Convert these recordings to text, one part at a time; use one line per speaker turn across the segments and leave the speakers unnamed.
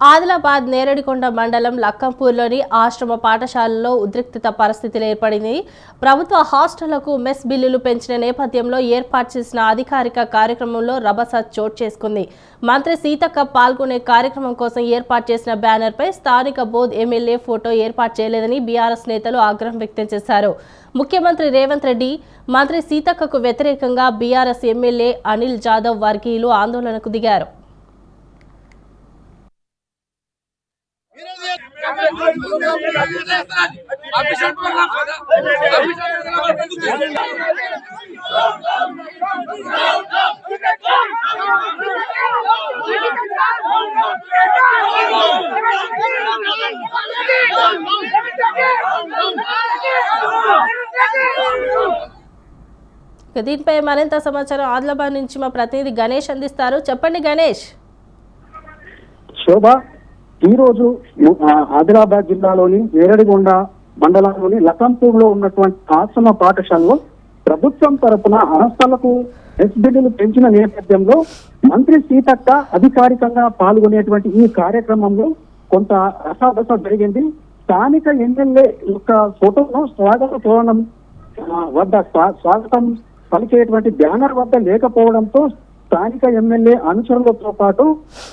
ఆదిలాబాద్ నేరడికొండ మండలం లక్కంపూర్లోని ఆశ్రమ పాఠశాలలో ఉద్రిక్తత పరిస్థితులు ఏర్పడింది. ప్రభుత్వ హాస్టళ్ళకు మెస్ బిల్లులు పెంచిన నేపథ్యంలో ఏర్పాటు చేసిన అధికారిక కార్యక్రమంలో రభస చోటు చేసుకుంది. మంత్రి సీతక్క పాల్గొనే కార్యక్రమం కోసం ఏర్పాటు చేసిన బ్యానర్పై స్థానిక బోధ్ ఎమ్మెల్యే ఫోటో ఏర్పాటు చేయలేదని బీఆర్ఎస్ నేతలు ఆగ్రహం వ్యక్తం చేశారు. ముఖ్యమంత్రి రేవంత్ రెడ్డి మంత్రి సీతక్కకు వ్యతిరేకంగా బీఆర్ఎస్ ఎమ్మెల్యే అనిల్ జాదవ్ వర్గీయులు ఆందోళనకు దిగారు ఇక దీనిపై మరింత సమాచారం ఆదిలాబాద్ నుంచి మా ప్రతినిధి గణేష్ అందిస్తారు. చెప్పండి గణేష్.
శోభ. ఈ రోజు ఆదిలాబాద్ జిల్లాలోని వేరడిగొండ మండలంలోని లఖంపూర్లో ఉన్నటువంటి ఆశ్రమ పాఠశాలలో ప్రభుత్వం తరపున హాస్టళ్ళకు ఎస్బిడ్లు పెంచిన నేపథ్యంలో మంత్రి సీతక్క అధికారికంగా పాల్గొనేటువంటి ఈ కార్యక్రమంలో కొంత రసాబస జరిగింది. స్థానిక ఎమ్మెల్యే యొక్క ఫోటోను స్వాగత తోరణం వద్ద స్వా- స్వాగతం పలికేటువంటి బ్యానర్ వద్ద లేకపోవడంతో స్థానిక ఎమ్మెల్యే అనుచరులతో పాటు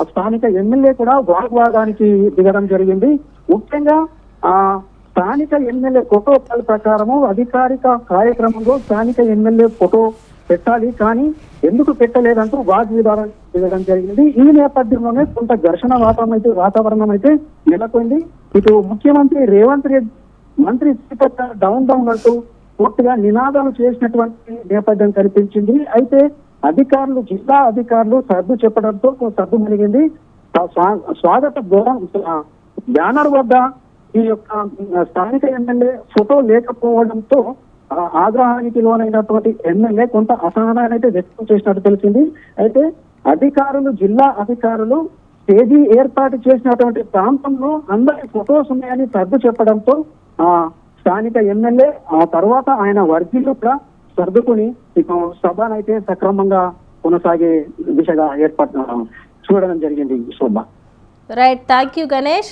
ఆ స్థానిక ఎమ్మెల్యే కూడా వాగ్వాదానికి దిగడం జరిగింది. ముఖ్యంగా ఆ స్థానిక ఎమ్మెల్యే ప్రోటోకాల్ ప్రకారము అధికారిక కార్యక్రమంలో స్థానిక ఎమ్మెల్యే ఫోటో పెట్టాలి. కానీ ఎందుకు పెట్టలేదంటూ వాగ్విధానం దిగడం జరిగింది. ఈ నేపథ్యంలోనే కొంత ఘర్షణ వాతావరణం అయితే వాతావరణం అయితే నెలకొంది. ఇటు ముఖ్యమంత్రి రేవంత్ రెడ్డి మంత్రి సీతక్క డౌన్ డౌన్ అంటూ పూర్తిగా నినాదాలు చేసినటువంటి నేపథ్యం కనిపించింది. అయితే అధికారులు జిల్లా అధికారులు సర్దు చెప్పడంతో సర్దు మెలిగింది స్వాగత దూరం బ్యానర్ వద్ద ఈ యొక్క స్థానిక ఎమ్మెల్యే ఫోటో లేకపోవడంతో ఆ ఆగ్రహానికి లోనైనటువంటి ఎమ్మెల్యే కొంత అసహనాన్ని అయితే వ్యక్తం చేసినట్టు తెలిసింది. అయితే అధికారులు జిల్లా అధికారులు స్టేజీ ఏర్పాటు చేసినటువంటి ప్రాంతంలో అందరి ఫొటోస్ ఉన్నాయని సర్దు చెప్పడంతో ఆ స్థానిక ఎమ్మెల్యే ఆ తర్వాత ఆయన వర్గీలు కూడా సర్దుకుని ఇక సభనైతే సక్రమంగా కొనసాగే దిశగా ఏర్పాటు చూడడం జరిగింది Shobha.
Right thank you Ganesh